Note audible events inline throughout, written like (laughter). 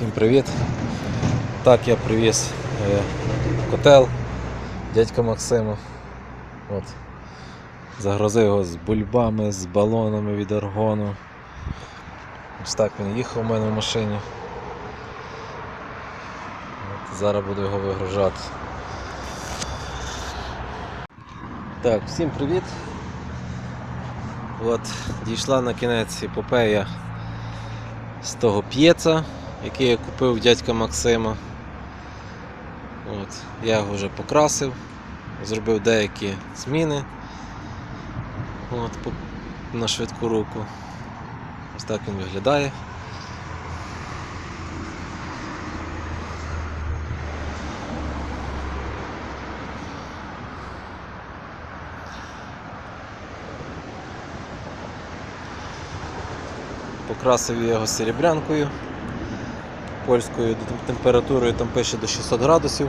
Всім привіт! Так, я привіз е, котел дядька Максима. От. Загрузив його з бульбами, з балонами від аргону. Ось так він їхав у мене в машині. От, зараз буду його вигружати. Так, всім привіт! От, дійшла на кінець епопея з того п'єца, який я купив дядька Максима. От, я його вже покрасив, зробив деякі зміни От, на швидку руку. Ось так він виглядає. Покрасив я його серебрянкою польською температурою там пише до 600 градусів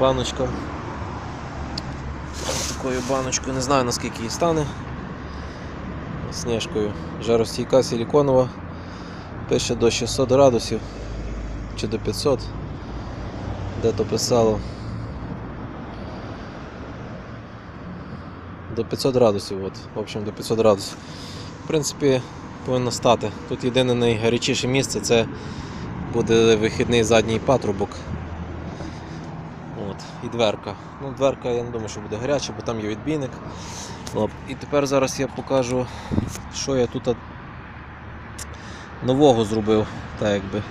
баночка. Такою баночкою, не знаю наскільки її стане. Сніжкою. Жаростійка силіконова. Пише до 600 градусів чи до 500. Де то писало. До 500 градусів, от, в общем, до 500 градусів. В принципі, повинно стати. Тут єдине найгарячіше місце це буде вихідний задній патрубок. От, і дверка. Ну, дверка я не думаю, що буде гаряча, бо там є відбійник. От. І тепер зараз я покажу, що я тут нового зробив, так якби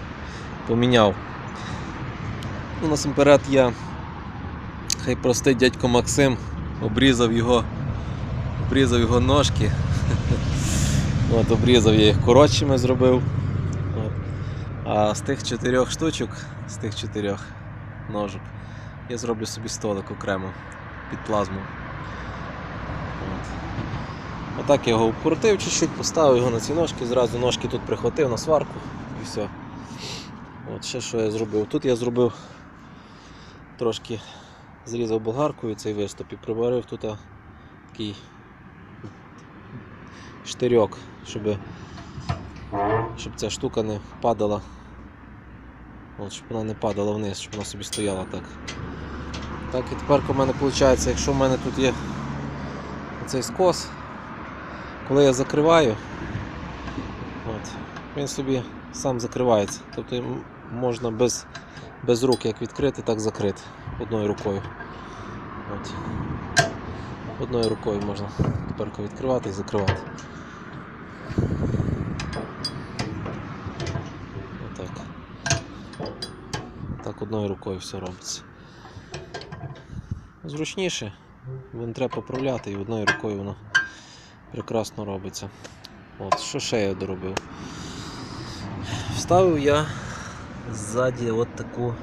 поміняв. Ну, Насамперед я, хай простий дядько Максим, обрізав його, обрізав його ножки. (laughs) От, обрізав я їх коротшими зробив. А з тих чотирьох штучок, з тих чотирьох ножок, я зроблю собі столик окремо під плазму. От. Отак я його обкрутив чуть-чуть, поставив його на ці ножки, зразу ножки тут прихватив на сварку і все. От ще що я зробив. Тут я зробив трошки зрізав болгаркою цей виступ і прибавив тут такий штирьок, щоб, щоб ця штука не падала. От, щоб вона не падала вниз, щоб вона собі стояла так. Так, і тепер у мене виходить, якщо в мене тут є цей скос, коли я закриваю, от, він собі сам закривається. Тобто можна без, без рук як відкрити, так закрити одною рукою. От. Одною рукою можна тепер відкривати і закривати. Отак. Так одною рукою все робиться. Зручніше, бо треба поправляти і одною рукою воно прекрасно робиться. От, що ще я доробив? Вставив я ззаді от таку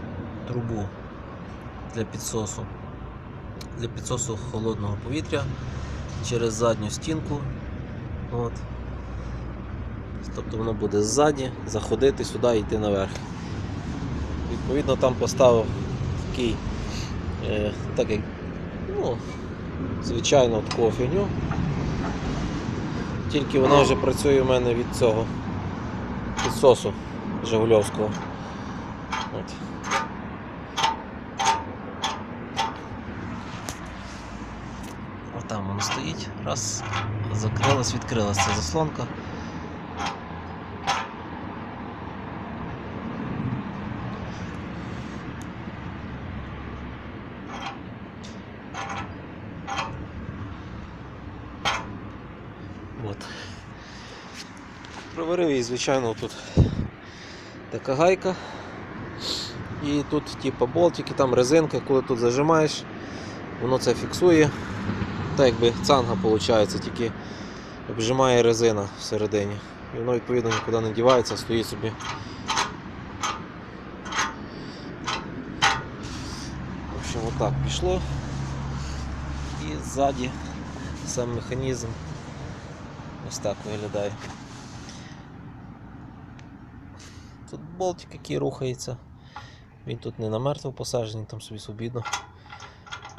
трубу для підсосу. Для підсосу холодного повітря через задню стінку. От. Тобто воно буде ззаді, заходити сюди і йти наверх. Відповідно, там поставив такий, е, так ну, звичайно, таку фігню. Тільки вона вже працює у мене від цього підсосу Жигульовського. От. Отам воно стоїть. Раз, закрилась, відкрилась ця заслонка. От. Проварив її, звичайно, тут така гайка. І тут типу болтики, там резинка, коли тут зажимаєш, воно це фіксує. Так якби цанга виходить, тільки обжимає резина всередині. І воно відповідно нікуди не дівається, стоїть собі. В общем, отак пішло. І ззаді сам механізм ось так виглядає. Тут болтик, який рухається. Він тут не намертво посаджений, там собі свобідно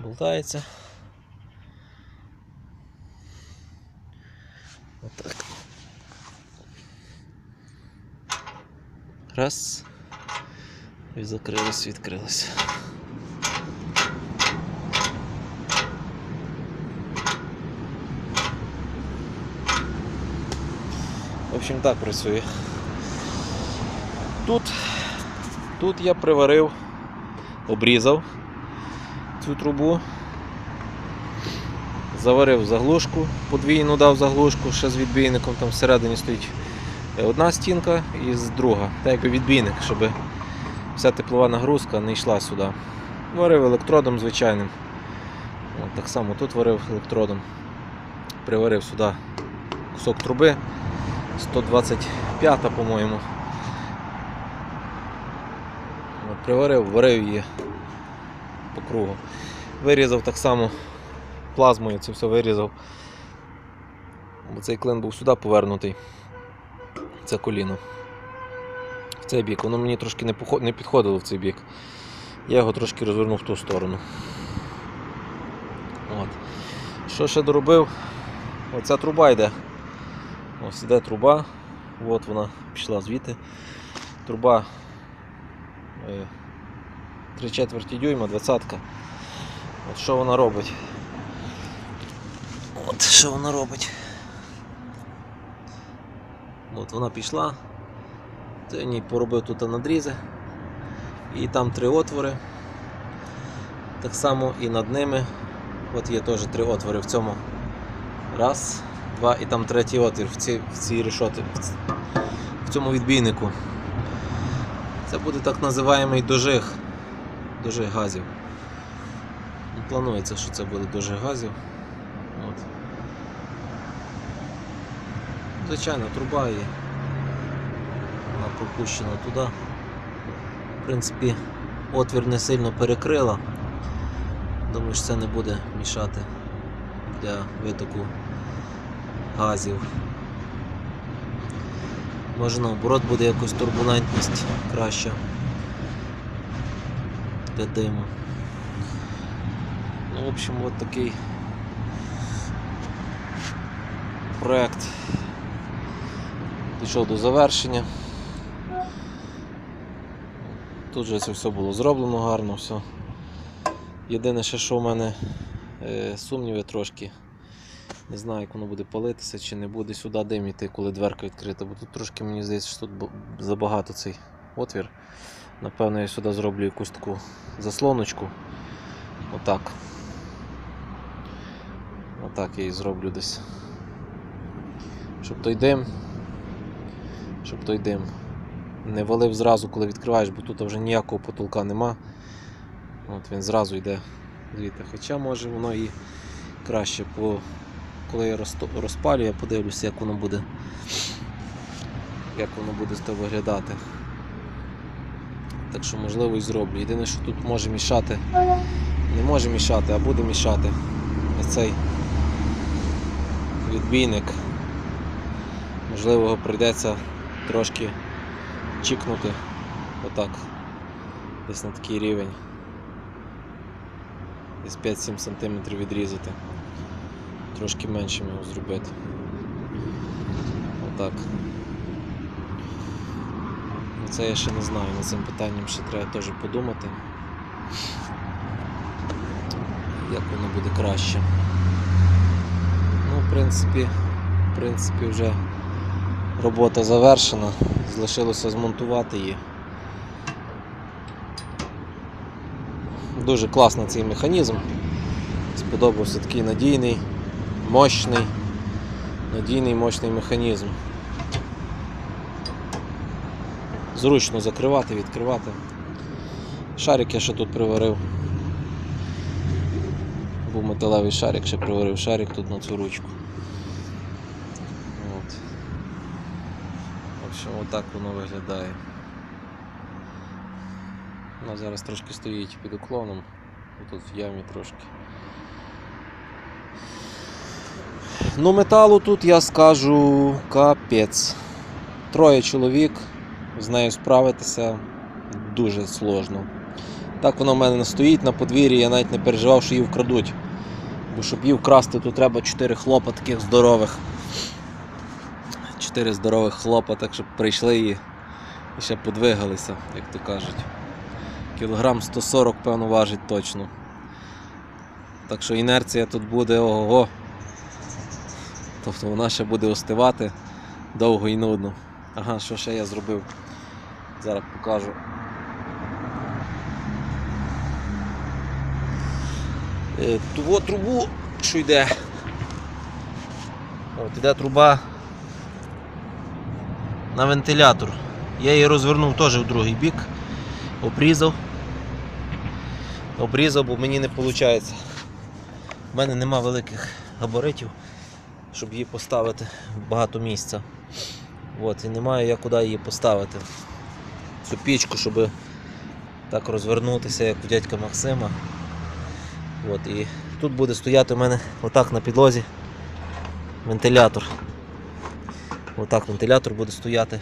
болтається. Отак. Раз. І закрилось, відкрилось. В общем, так працює. Тут, тут я приварив, обрізав цю трубу. Заварив заглушку, подвійну дав заглушку, ще з відбійником, там всередині стоїть е, одна стінка і друга. Та якби відбійник, щоб вся теплова нагрузка не йшла сюди. Варив електродом звичайним. От, так само тут варив електродом. Приварив сюди кусок труби 125, по-моєму. От, Приварив, варив її по кругу. Вирізав так само плазмою це все вирізав. Бо цей клин був сюди повернутий. Це коліно. В цей бік. Воно мені трошки не, поход... не підходило в цей бік. Я його трошки розвернув в ту сторону. От. Що ще доробив? Оця труба йде. Ось іде труба. От вона пішла звідти. Труба 3 четверті дюйма, 20 От що вона робить? От що вона робить. От вона пішла. Я ній поробив тут надрізи. І там три отвори. Так само і над ними. От є теж три отвори в цьому. Раз, два і там третій отвір в цій, в цій решоті, в цьому відбійнику. Це буде так називаємий дожиг. Дожиг газів. Ну, Планується, що це буде дожиг газів. От. Звичайно, труба є. Вона пропущена туди. В принципі, отвір не сильно перекрила. Думаю, що це не буде мішати для витоку газів. Може наоборот буде якось турбулентність краща для диму. Ну, в общем, от такий проект дійшов до завершення. Тут же це все було зроблено гарно, все. Єдине ще, що в мене е, сумніви трошки. Не знаю, як воно буде палитися чи не буде сюди дим йти, коли дверка відкрита, бо тут трошки мені здається, що тут забагато цей отвір. Напевно, я сюди зроблю якусь таку заслоночку. Отак. Отак я і зроблю десь. Щоб той дим. Щоб той дим не валив зразу, коли відкриваєш, бо тут вже ніякого потолка нема. От він зразу йде звідти. Хоча може воно і краще, бо коли я розпалю, я подивлюся, як воно буде. Як воно буде з того виглядати. Так що можливо і зроблю. Єдине, що тут може мішати, не може мішати, а буде мішати ось цей відбійник. Можливо, його прийдеться трошки чікнути отак. Десь на такий рівень. Десь 5-7 см відрізати. Трошки меншим його зробити. Отак. Ну, Це я ще не знаю, над цим питанням ще треба теж подумати. Як воно буде краще. Ну, в принципі, в принципі, вже робота завершена. Залишилося змонтувати її. Дуже класний цей механізм. Сподобався такий надійний, мощний, надійний мощний механізм. Зручно закривати, відкривати. Шарик я ще тут приварив. Був металевий шарик, ще приварив шарик тут на цю ручку. От. В общем, отак воно виглядає. Вона зараз трошки стоїть під уклоном, тут в ямі трошки. Ну, металу тут я скажу капець. Троє чоловік, з нею справитися дуже сложно. Так воно в мене не стоїть на подвір'ї, я навіть не переживав, що її вкрадуть. Бо щоб її вкрасти, тут треба 4 хлопа таких здорових. 4 здорових хлопа, так щоб прийшли і, і ще подвигалися, як то кажуть. Кілограм 140, певно, важить точно. Так що інерція тут буде ого-го. Тобто вона ще буде остивати довго і нудно. Ага, що ще я зробив? Зараз покажу. Е, Ту трубу, що йде. От іде труба на вентилятор. Я її розвернув теж в другий бік, обрізав. Обрізав, бо мені не виходить. У мене нема великих габаритів, щоб її поставити багато місця. От, і немає я куди її поставити. Цю пічку, щоб так розвернутися, як у дядька Максима. От, і тут буде стояти у мене отак на підлозі вентилятор. Отак вентилятор буде стояти.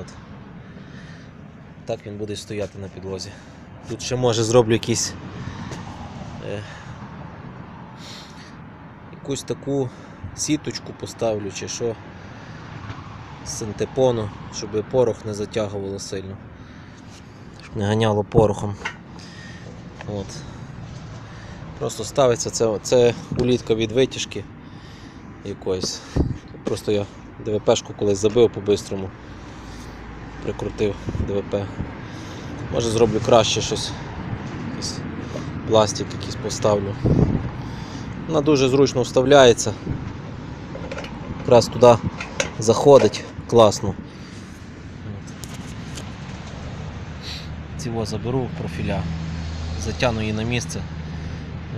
От. Так він буде стояти на підлозі. Тут ще може зроблю якісь е, якусь таку сіточку поставлю чи що з синтепону, щоб порох не затягувало сильно. Щоб не ганяло порохом. От. Просто ставиться це, це улітка від витяжки якоїсь. Просто я ДВПшку колись забив по-бистрому. Прикрутив ДВП. Може зроблю краще щось. Якийсь пластик якийсь поставлю. Вона дуже зручно вставляється. Якраз туди заходить класно. Цього заберу профіля, затягну її на місце.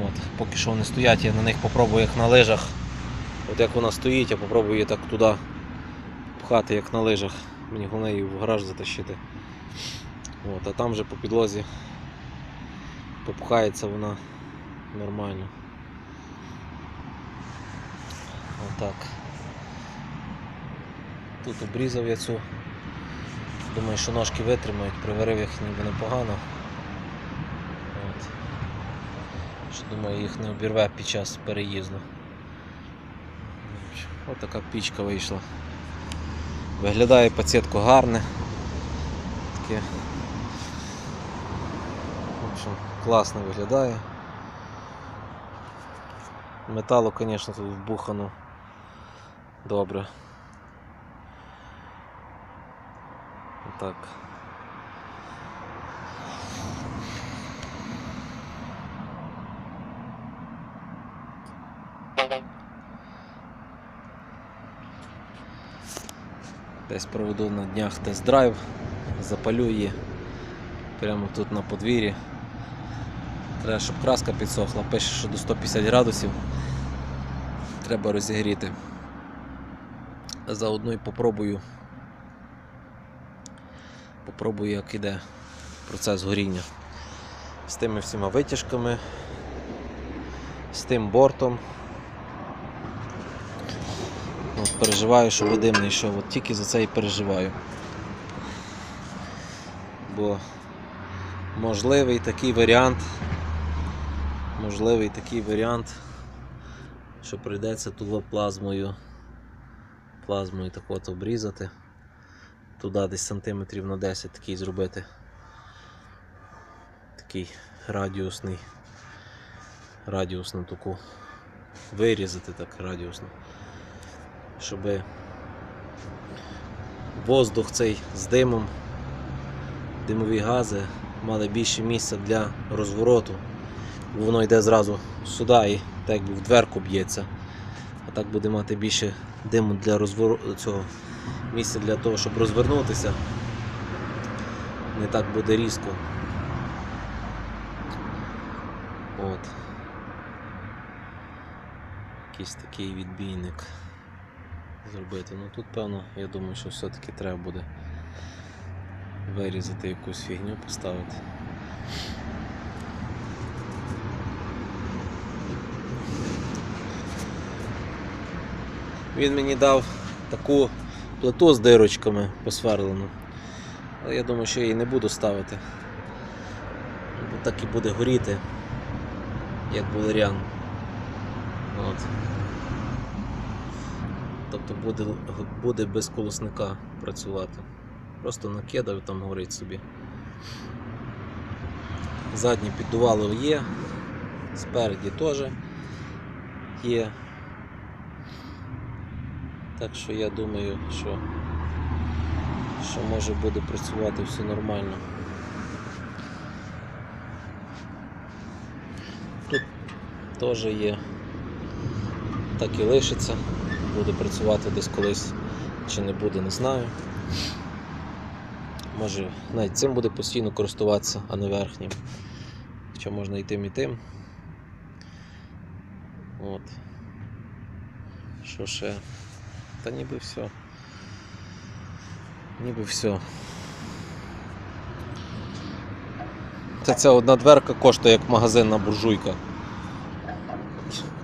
От. Поки що вони стоять, я на них попробую як на лижах. От як вона стоїть, я попробую її так туди пхати, як на лижах. Мені головне її в гараж затащити. От, а там вже по підлозі попхається вона нормально. Отак. Тут обрізав я цю. Думаю, що ножки витримають, приварив їх ніби непогано. От. Що, думаю, їх не обірве під час переїзду. Ось така пічка вийшла. Виглядає пацієтко гарне. Таке. В общем, класно виглядає. Металу, звісно, тут вбухано добре. Так. Десь проведу на днях тест-драйв, запалю її прямо тут на подвір'ї. Треба, щоб краска підсохла, пише, що до 150 градусів треба розігріти. Заодно і попробую. Попробую, як іде процес горіння. З тими всіма витяжками, з тим бортом. От переживаю, що Вадим не йшов. От тільки за це і переживаю. Бо можливий такий варіант. Можливий такий варіант, що прийдеться туло плазмою, плазмою так от обрізати. Туди десь сантиметрів на 10 такий зробити. Такий радіусний. Радіусну таку. Вирізати так радіусно. Щоб воздух цей з димом, димові гази мали більше місця для розвороту. Бо Воно йде зразу сюди і так якби в дверку б'ється. А так буде мати більше диму для розвороту цього місця для того, щоб розвернутися. Не так буде різко. От. Якийсь такий відбійник зробити. Ну тут певно, я думаю, що все-таки треба буде вирізати якусь фігню, поставити. Він мені дав таку плиту з дирочками посверлену. Але я думаю, що я її не буду ставити. Бо так і буде горіти, як булерян. От. Тобто буде, буде без колосника працювати. Просто накидав там горить собі. Задні піддувало є, спереді теж є. Так що я думаю, що, що може буде працювати все нормально. Тут теж є. Так і лишиться. Буде працювати десь колись чи не буде, не знаю. Може навіть цим буде постійно користуватися, а не верхнім. Хоча можна і тим, і тим. От. Що ще? Та ніби все. Ніби все. Та ця одна дверка коштує як магазинна буржуйка.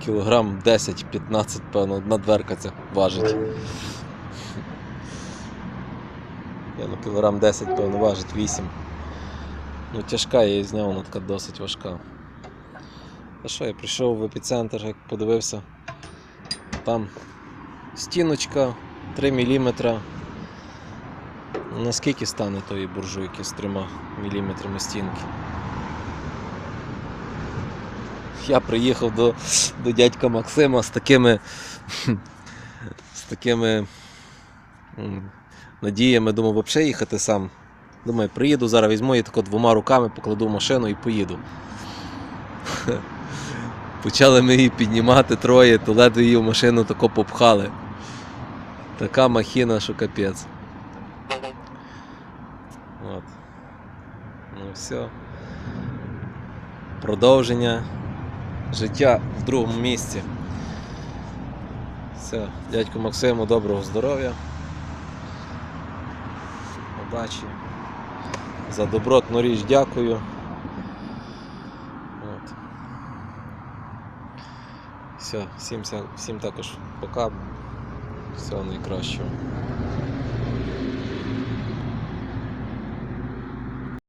Кілограм 10-15, певно, одна дверка це важить. Я ну кілограм 10, певно, важить 8. Ну тяжка, я її зняв, вона така досить важка. А що, я прийшов в епіцентр, як подивився. Там стіночка 3 мм. Наскільки стане тої буржуйки з 3 мм стінки? Я приїхав до, до дядька Максима з такими з такими надіями, думав, взагалі їхати сам. Думаю, приїду зараз, візьму її тако двома руками, покладу в машину і поїду. (laughs) Почали ми її піднімати троє, то ледве її в машину тако попхали. Така махіна, що капець. От. Ну все. Продовження життя в другому місці. Все, дядьку Максиму, доброго здоров'я. Удачі. За добротну річ дякую. От. Все, всім, всім також пока. Всього найкращого.